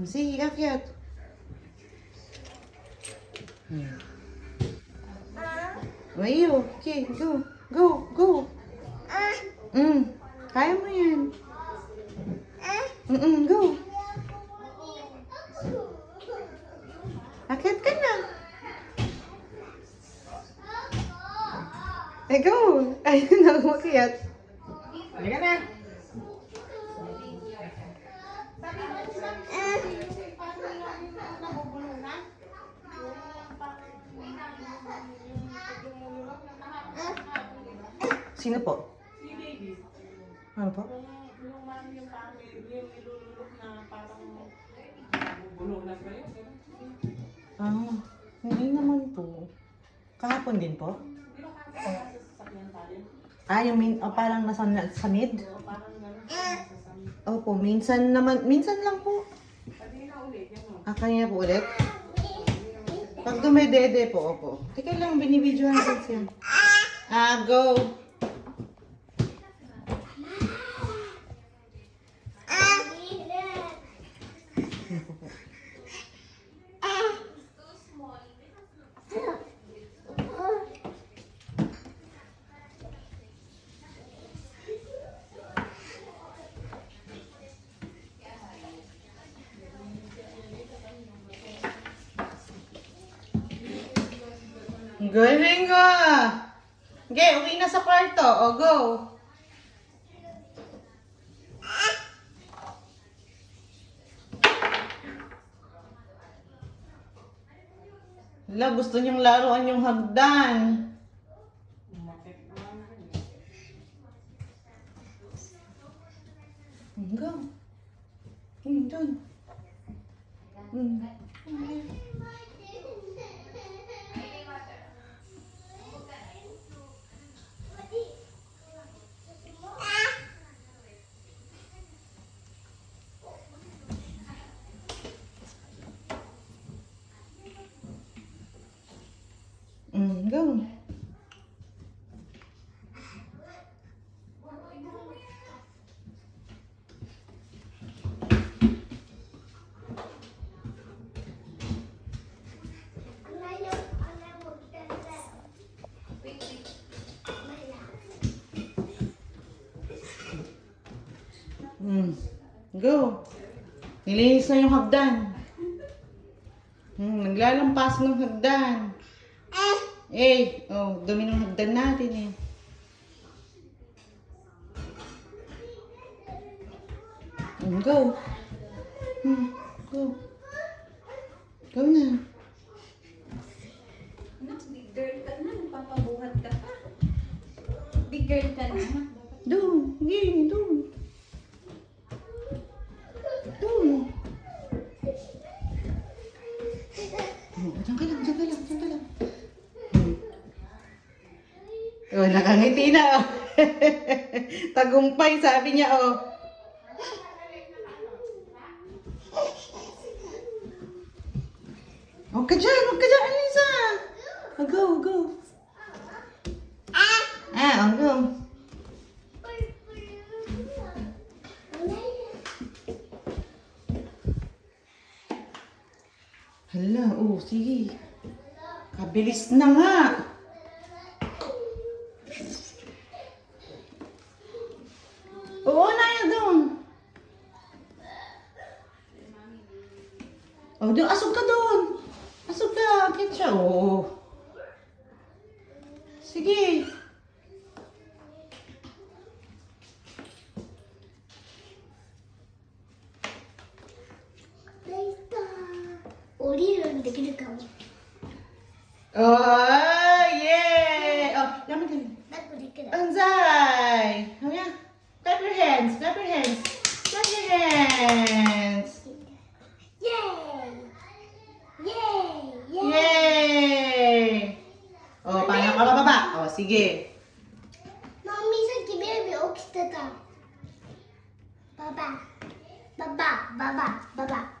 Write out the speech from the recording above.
Sige, akyat. Hmm. O, iyo. Okay, go. Go, go. Mm. Kaya mo yan. Mm-mm, go. Akyat ka na. Eh, go. Ayun na, umakyat. Halika na. Sino po? Si baby. Ano po? Yung, mami yung pami, yung nilululok na parang bubulunan ba yun? Ah, hindi naman po. Kahapon din po? Di ba kaya sa sasakyan tayo? Ah, yung min, oh, parang nasa sa mid? Oo, parang gano'n. Opo, minsan naman, minsan lang po. Pati na ulit, yan o. Ah, kanya po ulit? Pag dumedede po, opo. Teka lang, binibidyohan ko siya. Ah, go! Galing ka! Okay, uwi na sa kwarto. O, go! Hala, gusto niyong laruan yung hagdan. Go. Hmm, dun. Go. Hmm. Go. Nilinis na yung hagdan. Hmm, naglalampas ng hagdan. Eh, oh, dumi ng hagdan natin eh. Hmm, go. Hmm, go. Go na. Anak, big girl ka na. Nagpapabuhat ka pa. Big girl ka na. Do, game. Do. Oh, diyan ka lang, diyan ka lang, diyan ka lang. Hmm. Oh, nakangiti na, oh. Tagumpay, sabi niya, oh. Huwag ka dyan, huwag ka dyan, Alisa. Oh, go, go. Ah, oh, go. Hala, oh, sige. Kabilis na nga. Oo, naya doon. Oh, do, asog ka doon. Asog ka. Akit siya. Oh. Sige. 降りるんできるかも。Oh, yeah. Oh, naman din. だっこできる。Anzai. Oh, yeah. Clap your hands. Clap your hands. Clap your hands. Bababa? Oh, sige. Mommy said give me oxygen. Baba. Baba, baba, baba.